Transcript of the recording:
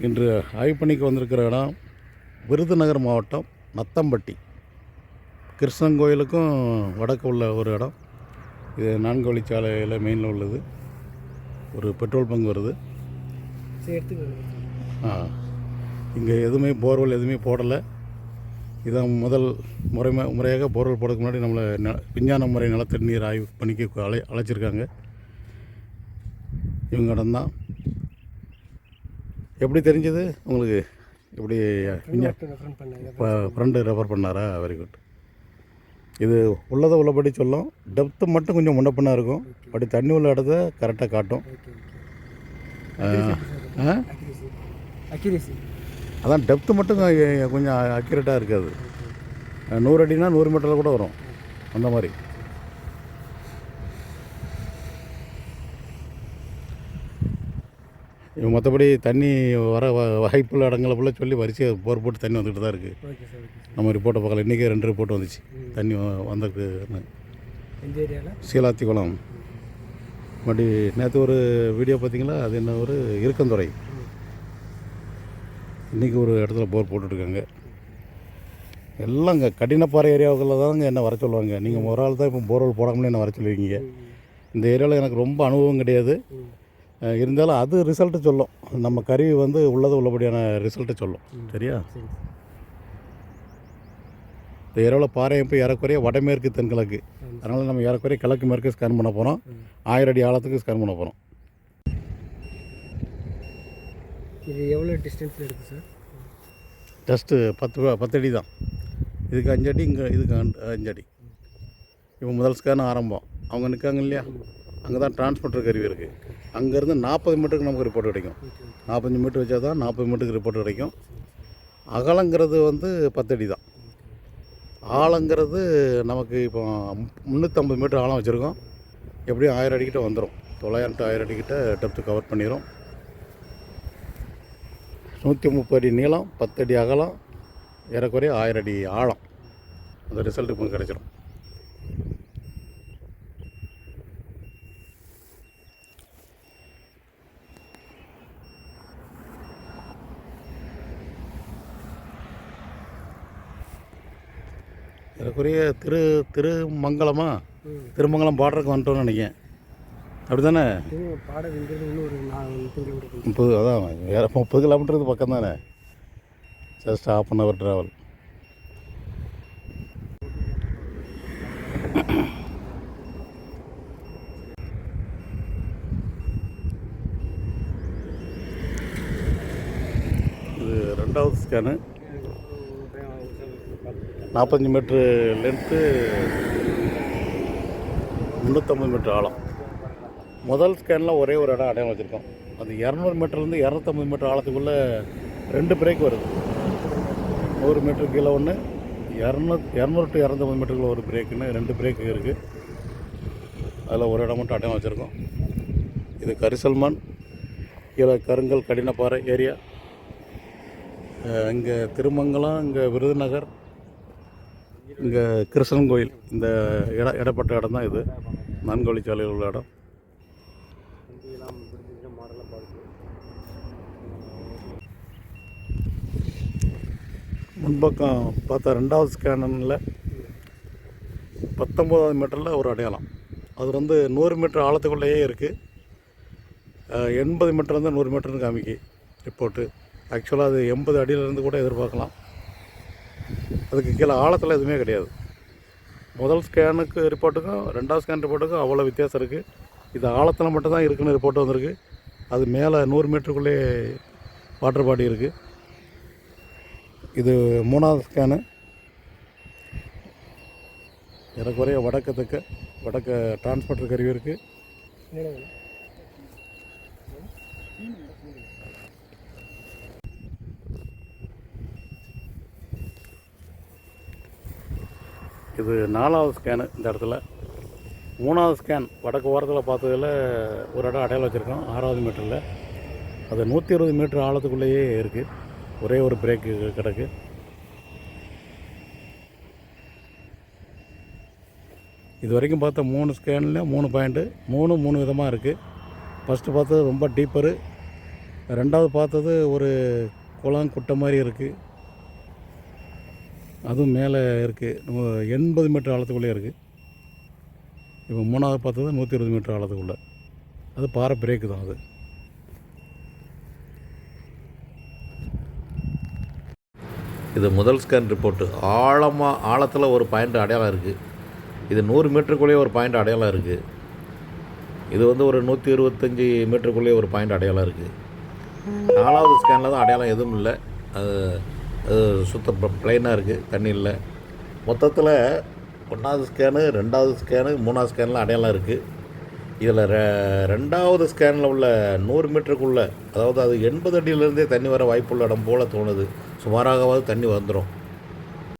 இன்று ஆய்வு பணிக்கு வந்திருக்கிற இடம் விருதுநகர் மாவட்டம் நத்தம்பட்டி. கிருஷ்ணன் கோயிலுக்கும் வடக்கு உள்ள ஒரு இடம். இது நான்கு வழிச்சாலையில் மெயினில் உள்ளது. ஒரு பெட்ரோல் பங்க் வருது. ஆ. இங்கே எதுவுமே போர்வெல் எதுவுமே போடலை. இதான் முதல் முறை முறையாக போர்வெல் போடுறதுக்கு முன்னாடி நம்மளை ந விஞ்ஞான முறை நிலத்தடி நீர் ஆய்வு பணிக்கு அழை அழைச்சிருக்காங்க. இவங்க இடம் தான் எப்படி தெரிஞ்சது? உங்களுக்கு இப்போ ஃப்ரெண்டு ரெஃபர் பண்ணாரா? வெரி குட் இது உள்ளதை உள்ளபடி சொல்லும். டெப்த்து மட்டும் கொஞ்சம் முன்னப்பின்னா இருக்கும். பட் தண்ணி உள்ள இடத்த கரெக்டாக காட்டும். அதான் டெப்த்து மட்டும் கொஞ்சம் அக்யூரேட்டாக இருக்காது. நூறு அடினா நூறு மீட்டரில் கூட வரும். அந்த மாதிரி இவங்க மற்றபடி தண்ணி வர வ- வாய்ப்புள்ள இடங்களை ஃபுல்லாக சொல்லி வரிசையாக போர் போட்டு தண்ணி வந்துக்கிட்டு தான் இருக்குது நம்ம ரிப்போர்ட்டை பார்க்கல. இன்றைக்கே ரெண்டு ரிப்போர்ட் வந்துச்சு. தண்ணி வ- வந்திருக்குன்னு எந்த ஏரியாவில் சீலாத்தி குளம் மறுபடி நேற்று ஒரு வீடியோ பார்த்தீங்களா அது என்ன ஒரு இருக்கந்துறை. இன்றைக்கி ஒரு இடத்துல போர் போட்டுட்ருக்காங்க. எல்லாம் இங்கே கடினப்பாறை ஏரியாவுக்குள்ள தாங்க என்ன வர சொல்லுவாங்க. நீங்கள் ஒரு ஆள் தான் இப்போ போர்வெல் போடாமலே என்ன வர சொல்லுவீங்க. இந்த ஏரியாவில் எனக்கு ரொம்ப அனுபவம் கிடையாது. இருந்தாலும் அது ரிசல்ட்டு சொல்லும். நம்ம கருவி வந்து உள்ளது உள்ளபடியான ரிசல்ட்டை சொல்லும். சரியா? சரி. இந்த ஏரியாவில் பாறை இப்போ ஏறக்குறைய வடமேற்கு தென்கிழக்கு. அதனால் நம்ம ஏறக்குறைய கிழக்கு மேற்கு ஸ்கேன் பண்ண போகிறோம் ஆயிரம் அடி ஆழத்துக்கு ஸ்கேன் பண்ண போகிறோம் இது எவ்வளோ டிஸ்டன்ஸில் இருக்குது சார் ஜஸ்ட்டு பத்து பத்து அடி தான். இதுக்கு அஞ்சு அடி இங்கே இதுக்கு அஞ்சு- அஞ்சு அடி இப்போ முதல் ஸ்கேன் ஆரம்பம். அவங்க நிற்காங்க இல்லையா? அங்கே தான் டிரான்ஸ்மிட்டர் கருவி இருக்குது அங்கேருந்து நாற்பது மீட்டருக்கு நமக்கு ரிப்போர்ட் கிடைக்கும். நாற்பத்தஞ்சு மீட்டர் வச்சா தான் நாற்பது மீட்டருக்கு ரிப்போர்ட் கிடைக்கும். அகலங்கிறது வந்து பத்தடி தான் ஆழங்கிறது நமக்கு இப்போ முந்நூற்றம்பது மீட்டர் ஆழம் வச்சுருக்கோம். எப்படியும் ஆயிரம் அடிக்கிட்ட வந்துடும் தொள்ளாயிரம் டு ஆயிரம் அடிக்கிட்ட டெப்த்து கவர் பண்ணிடும் நூற்றி முப்பது அடி நீளம் பத்து அடி அகலம் ஏறக்குறைய ஆயிரம் அடி ஆழம். அந்த ரிசல்ட் இப்போ கிடச்சிரும். ஏறக்குறைய திரு திருமங்கலமா ம். திருமங்கலம் பார்டருக்கு வந்துட்டோம்னு நினைக்கிறேன். அப்படி தானே முப்பது அதான் வேறு முப்பது கிலோமீட்டருக்கு பக்கம் தானே just half an hour travel இது ரெண்டாவது ஸ்கேனு நாற்பத்தஞ்சு மீட்ரு லென்த்து முந்நூற்றம்பது மீட்ரு ஆழம். முதல் ஸ்கேனில் ஒரே ஒரு இடம் அடையாளம் வச்சுருக்கோம். அது இரநூறு மீட்டர்லேருந்து இரநூத்தம்பது மீட்டர் ஆழத்துக்குள்ளே ரெண்டு பிரேக் வருது. நூறு மீட்டர் கீழே ஒன்று இரநூ இரநூறு டு இரநூத்தம்பது மீட்டருக்குள்ள ஒரு பிரேக்குன்னு ரெண்டு பிரேக் இருக்குது அதில் ஒரு இடம் மட்டும் அடையாளம் வச்சுருக்கோம். இது கரிசல்மான் கீழே கருங்கல் கடினப்பாறை ஏரியா இங்கே திருமங்கலம் இங்கே விருதுநகர் இங்கே கிருஷ்ணன் கோயில் இந்த இட இடப்பட்ட இடம் தான் இது. நான்கு சாலையில் உள்ள இடம். முன்பக்கம் பார்த்தா ரெண்டாவது ஸ்கேனனில் பத்தொம்போதாவது மீட்டரில் ஒரு அடையாளம். அது வந்து நூறு மீட்டர் ஆழத்துக்குள்ளேயே இருக்குது எண்பது மீட்டர் வந்து நூறு மீட்டர்னு காமிக்கு. ரிப்போர்ட்டு ஆக்சுவலாக அது எண்பது அடியிலேருந்து கூட எதிர்பார்க்கலாம். அதுக்கு கீழே ஆழத்தில் எதுவுமே கிடையாது. முதல் ஸ்கேனுக்கு ரிப்போர்ட்டுக்கும் ரெண்டாவது ஸ்கேன் ரிப்போர்ட்டுக்கும் அவ்வளோ வித்தியாசம் இருக்குது இது ஆழத்தில் மட்டும் தான் இருக்குன்னு ரிப்போர்ட் வந்திருக்கு. அது மேலே நூறு மீட்டருக்குள்ளே வாட்டர் பாடி இருக்குது இது மூணாவது ஸ்கேனு எனக்குறைய வடக்கு தெற்க வடக்க டிரான்ஸ்போர்ட்டர் கருவி இருக்குது இது நாலாவது ஸ்கேனு இந்த இடத்துல. மூணாவது ஸ்கேன் வடக்கு ஓரத்தில் பார்த்ததில் ஒரு இடம் அடையாளம் வச்சுருக்கோம் ஆறாவது மீட்டரில் அது நூற்றி இருபது மீட்டர் ஆழத்துக்குள்ளேயே இருக்குது ஒரே ஒரு பிரேக்கு கிடக்கு. இது வரைக்கும் பார்த்த மூணு ஸ்கேனில் மூணு பாயிண்ட்டு மூணு மூணு விதமாக இருக்குது ஃபஸ்ட்டு பார்த்தது ரொம்ப டீப்பரு ரெண்டாவது பார்த்தது ஒரு குளம் குட்டை மாதிரி இருக்குது அதுவும் மேலே இருக்குது எண்பது மீட்டர் ஆழத்துக்குள்ளே இருக்குது இப்போ மூணாவது பார்த்தது நூற்றி இருபது மீட்டர் ஆழத்துக்குள்ளே. அது பாறை பிரேக்கு தான் அது. இது முதல் ஸ்கேன் ரிப்போர்ட்டு ஆழமாக ஆழத்தில் ஒரு பாயிண்ட் அடையாளம் இருக்குது இது நூறு மீட்டருக்குள்ளேயே ஒரு பாயிண்ட் அடையாளம் இருக்குது இது வந்து ஒரு நூற்றி இருபத்தஞ்சி மீட்டருக்குள்ளேயே ஒரு பாயிண்ட் அடையாளம் இருக்குது நாலாவது ஸ்கேனில் தான் அடையாளம் எதுவும் இல்லை. அது அது சுத்த ப்ளைனாக இருக்குது தண்ணி இல்லை. மொத்தத்தில் ஒன்றாவது ஸ்கேனு ரெண்டாவது ஸ்கேனு மூணாவது ஸ்கேன்லாம் அடையாளம் இருக்குது இதில் ரெ ரெண்டாவது ஸ்கேனில் உள்ள நூறு மீட்டருக்குள்ளே அதாவது அது எண்பது அடியிலேருந்தே தண்ணி வர வாய்ப்புள்ள இடம் போல் தோணுது. சுமாராகவாவது தண்ணி வந்துடும்